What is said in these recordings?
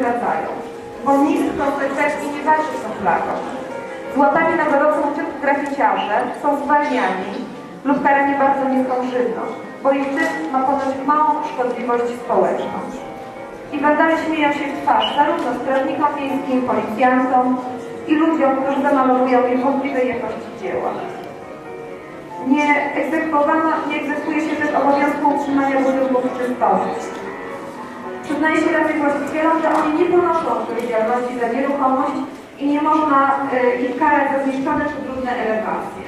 wracają, bo nikt konsekwencji nie walczy z tą flagą. Złapani na gorącą ucieczkę graficiarze są zwalniani lub karani bardzo niską bo ich czyn ma ponoć małą szkodliwość społeczną. I wandale śmieją się w twarz zarówno strażnikom miejskim, policjantom i ludziom, którzy zamalowują niewątpliwej jakości dzieła. Nie egzekwowano, nie egzekwuje się też obowiązku utrzymania budynków czystości. Przyznaje się raczej właścicielom, że oni nie ponoszą odpowiedzialności za nieruchomość i nie można y, ich karać za zniszczone czy trudne elewacje.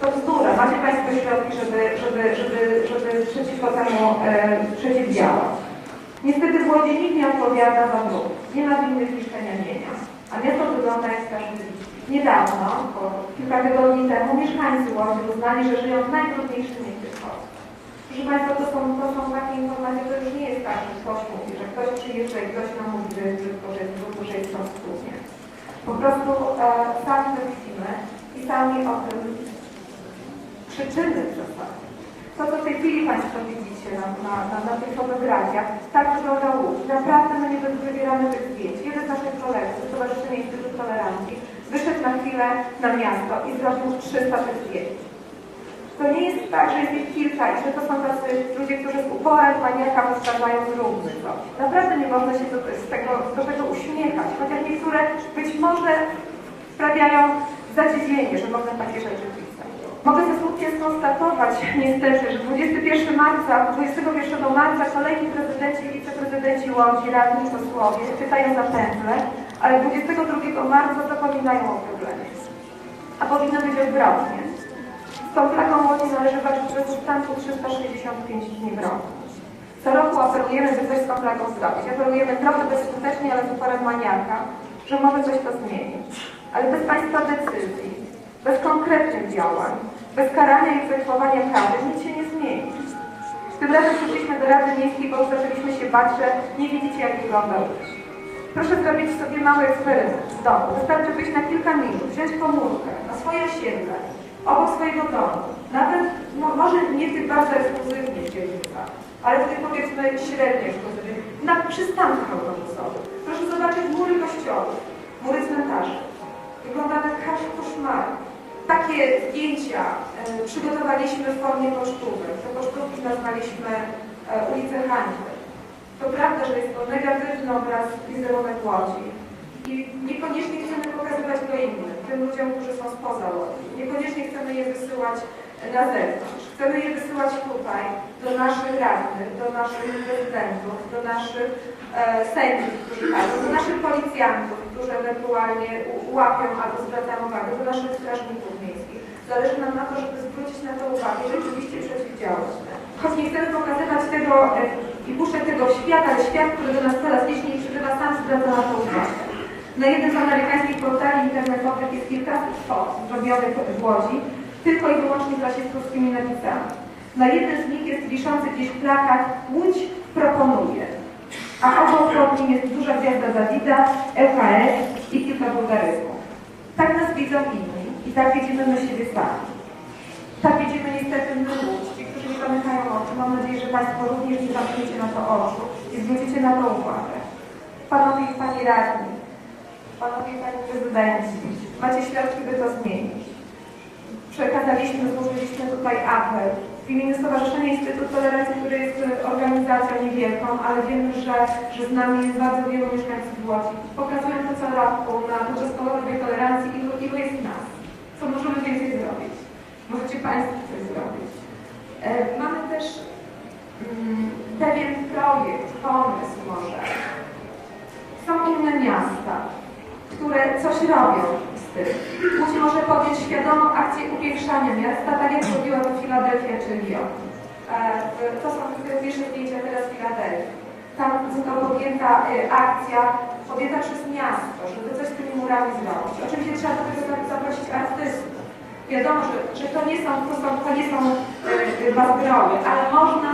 To bzdura. Macie Państwo środki, żeby, żeby, żeby, żeby przeciwko temu y, przeciwdziałać. Niestety w Łodzi nikt nie odpowiada za dróg. Nie ma winnych niszczenia mienia. A miasto wygląda jak straszny. Niedawno, kilka tygodni temu, mieszkańcy Łodzi uznali, że żyją w najtrudniejszym miejscu. Proszę Państwa, to są, to są takie informacje, to już nie jest tak, że ktoś mówi, że ktoś przyjeżdża i ktoś nam mówi, że jest brzydko, że jest brudno, że jest rozpływnie. Po prostu e, sami to widzimy i sami o tym krzyczymy w zasadzie. To, co w tej chwili Państwo widzicie na, na, na, na tych fotografiach, tak wygląda Łódź. Naprawdę my nie wybieramy tych zdjęć. Jeden z naszych kolegów, Stowarzyszenie Instytut Tolerancji, wyszedł na chwilę na miasto i zrobił 300 tych zdjęć. To nie jest tak, że jest ich kilka i że to są tacy ludzie, którzy z uporem maniaka powtarzają zróbmy coś. Naprawdę nie można się do, z tego, do tego uśmiechać, chociaż niektóre być może sprawiają zadziwienie, że można takie rzeczy pisać. Mogę ze smutkiem skonstatować niestety, że 21 marca, 21 marca kolejni prezydenci i wiceprezydenci Łodzi, radni posłowie pytają za pętlę, ale 22 marca zapominają o problemie. A powinno być odwrotnie. Flagą Łodzi należy walczyć bez ustanku 365 dni w roku. Co roku apelujemy, by coś z tą flagą zrobić. Apelujemy trochę bezskutecznie, ale z uporem maniaka, że może coś to zmienić. Ale bez Państwa decyzji, bez konkretnych działań, bez karania i egzekwowania kary nic się nie zmieni. Tym razem przyszliśmy do Rady Miejskiej, bo już zaczęliśmy się bać, że nie widzicie, jak wygląda. Proszę zrobić sobie mały eksperyment w domu. Wystarczy wyjść na kilka minut, wziąć komórkę na swoje osiedle, obok swojego domu, nawet no, może nie w tych bardzo ekskluzywnych dzielnicach, ale w tych powiedzmy średnio ekskluzywnych, na przystankach autobusowych. Proszę zobaczyć mury kościołów, mury cmentarzy. Wygląda jak koszmar. Takie zdjęcia e, przygotowaliśmy w formie pocztówek. Te pocztówki nazwaliśmy e, ulice Hańby. To prawda, że jest to negatywny obraz wizerunek Łodzi. I niekoniecznie chcemy pokazywać go innym, tym ludziom, którzy są spoza Łodzi. Niekoniecznie chcemy je wysyłać na zewnątrz. Chcemy je wysyłać tutaj, do naszych radnych, do naszych prezydentów, do naszych e, sędziów, którzy patrzą, do naszych policjantów, którzy ewentualnie łapią albo zwracają uwagę, do naszych strażników miejskich. Zależy nam na to, żeby zwrócić na to uwagę i rzeczywiście przeciwdziałać. Choć nie chcemy pokazywać tego e, i puszczać tego w świat, ale świat, który do nas coraz liczniej przybywa, sam zwraca na to. Na jednym z amerykańskich portali internetowych jest kilkaset fot zrobionych w Łodzi, tylko i wyłącznie z rasistowskimi napisami. Na jednym z nich jest wiszący gdzieś plakat Łódź proponuje, a obok pod nim jest duża gwiazda Dawida, LKS i kilka wulgaryzmów. Tak nas widzą inni i tak widzimy my siebie sami. Tak widzimy niestety my ci, którzy nie zamykają oczu. Mam nadzieję, że Państwo również nie zamkniecie na to oczu i zwrócicie na to uwagę. Panowie i Pani Radni, Panowie i Pani Prezydenci, macie środki, by to zmienić. Przekazaliśmy, złożyliśmy tutaj apel w imieniu Stowarzyszenia Instytut Tolerancji, które jest organizacją niewielką, ale wiemy, że, że z nami jest bardzo wielu mieszkańców Łodzi. Pokazują to co roku na podczas kolorowej tolerancji, ilu, ilu jest nas. Co możemy więcej zrobić? Możecie Państwo coś zrobić. E, mamy też mm, pewien projekt, pomysł może. Są inne miasta, które coś robią z tym. Łódź może podjąć świadomą akcję upiększania miasta, tak jak robiła to Filadelfia czy Lyon. E, To są pierwsze zdjęcia teraz Filadelfii. tam została podjęta y, akcja, podjęta przez miasto, żeby coś z tymi murami zrobić. Oczywiście trzeba do tego za- zaprosić artystów. Wiadomo, że, że to nie są, to, są, to nie są y, bazgroły, ale można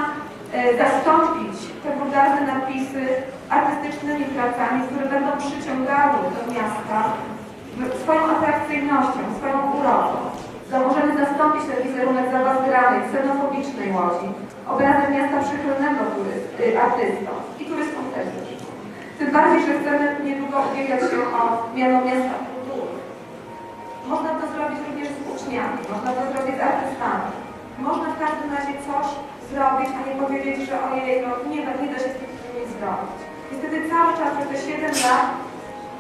zastąpić te wulgarne napisy artystycznymi pracami, które będą przyciągały do miasta swoją atrakcyjnością, swoją urodą. Możemy zastąpić ten wizerunek zabazgranej, ksenofobicznej łodzi obrazem miasta przychylnego artystom i turystom też. Tym bardziej, że chcemy niedługo ubiegać się o miano miasta kultury. Można to zrobić również z uczniami, można to zrobić z artystami. Można w każdym razie coś zrobić, a nie powiedzieć, że ojej, no nie, da- nie da się z tym nic zrobić. Niestety cały czas przez te 7 lat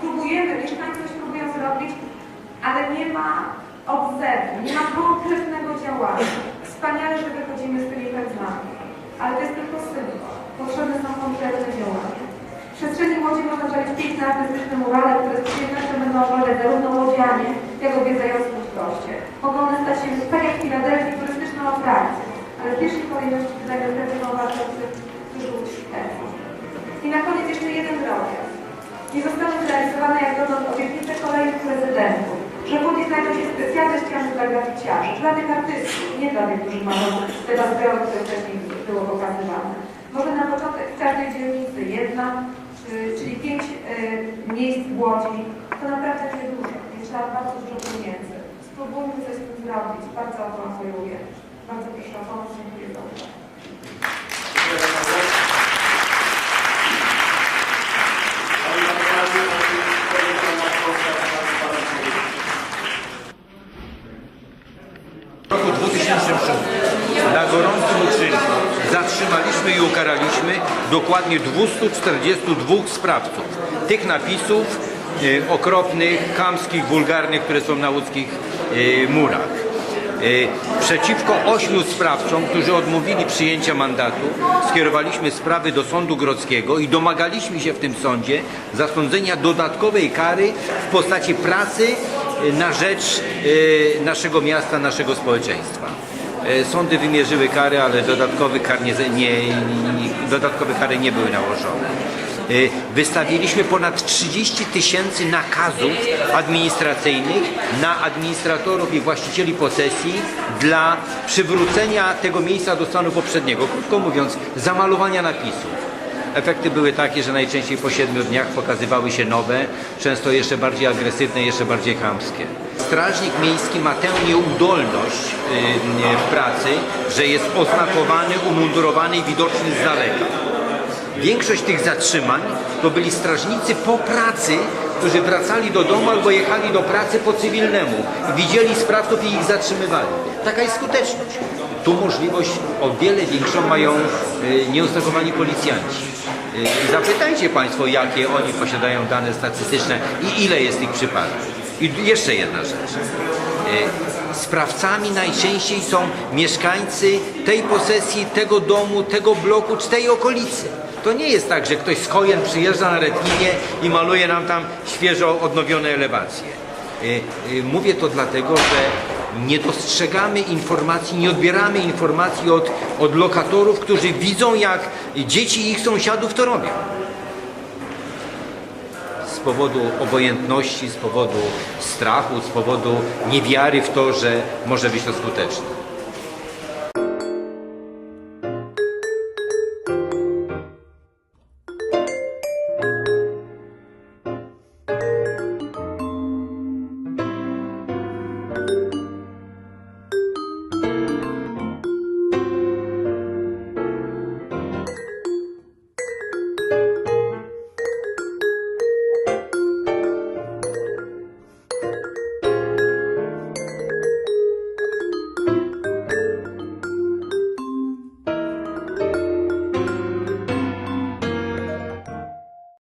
próbujemy, mieszkańcy coś próbują zrobić, ale nie ma odzewu, nie ma konkretnego działania. Wspaniale, że wychodzimy z tymi pędzlami, ale to jest tylko symbol. Potrzebne są konkretne działania. W przestrzeni Łodzi można zrobić piękne artystyczne murale, które z przyjemnością będą oglądać zarówno łodzianie, jak i odwiedzający ich goście. Mogą one stać się, tak jak w Filadelfii, turystyczną atrakcją, ale w pierwszej kolejności wydają pewną wartość, którzy uczciwego. I na koniec jeszcze jeden drobiazg. Nie zostały zrealizowane jak dotąd obietnice kolejnych prezydentów, że w Łodzi znajdą się specjalne ściany dla graficiarzy, dla tych artystów, nie dla tych, którzy mają te bazgroły, które wcześniej było pokazywane. Może na początek w każdej dzielnicy jedna, y, czyli pięć y, miejsc w Łodzi, to naprawdę nie trzeba bardzo dużo pieniędzy. Spróbujmy coś z tym zrobić, bardzo o to apeluję. Bardzo proszę o pomoc, dziękuję za uwagę. W roku 2006 na gorącym uczynku zatrzymaliśmy i ukaraliśmy dokładnie 242 sprawców tych napisów e, okropnych, chamskich, wulgarnych, które są na łódzkich e, murach. E, Przeciwko ośmiu sprawcom, którzy odmówili przyjęcia mandatu, skierowaliśmy sprawy do Sądu Grodzkiego i domagaliśmy się w tym sądzie zasądzenia dodatkowej kary w postaci pracy na rzecz naszego miasta, naszego społeczeństwa. E, Sądy wymierzyły kary, ale nie, nie, dodatkowe kary nie były nałożone. E, Wystawiliśmy ponad 30 tysięcy nakazów administracyjnych na administratorów i właścicieli posesji dla przywrócenia tego miejsca do stanu poprzedniego. Krótko mówiąc, zamalowania napisów. Efekty były takie, że najczęściej po siedmiu dniach pokazywały się nowe, często jeszcze bardziej agresywne, jeszcze bardziej chamskie. Strażnik miejski ma tę nieudolność w pracy, że jest oznakowany, umundurowany i widoczny z daleka. Większość tych zatrzymań to byli strażnicy po pracy, którzy wracali do domu albo jechali do pracy po cywilnemu. Widzieli sprawców i ich zatrzymywali. Taka jest skuteczność. Tu możliwość o wiele większą mają y, nieuznakowani policjanci. Y, Zapytajcie Państwo, jakie oni posiadają dane statystyczne i ile jest tych przypadków. I jeszcze jedna rzecz. Y, Sprawcami najczęściej są mieszkańcy tej posesji, tego domu, tego bloku czy tej okolicy. To nie jest tak, że ktoś z Kojen przyjeżdża na Redlinie i maluje nam tam świeżo odnowione elewacje. Y, y, Mówię to dlatego, że nie dostrzegamy informacji, nie odbieramy informacji od, od lokatorów, którzy widzą, jak dzieci ich sąsiadów to robią powodu obojętności, z powodu strachu, z powodu niewiary w to, że może być to skuteczne.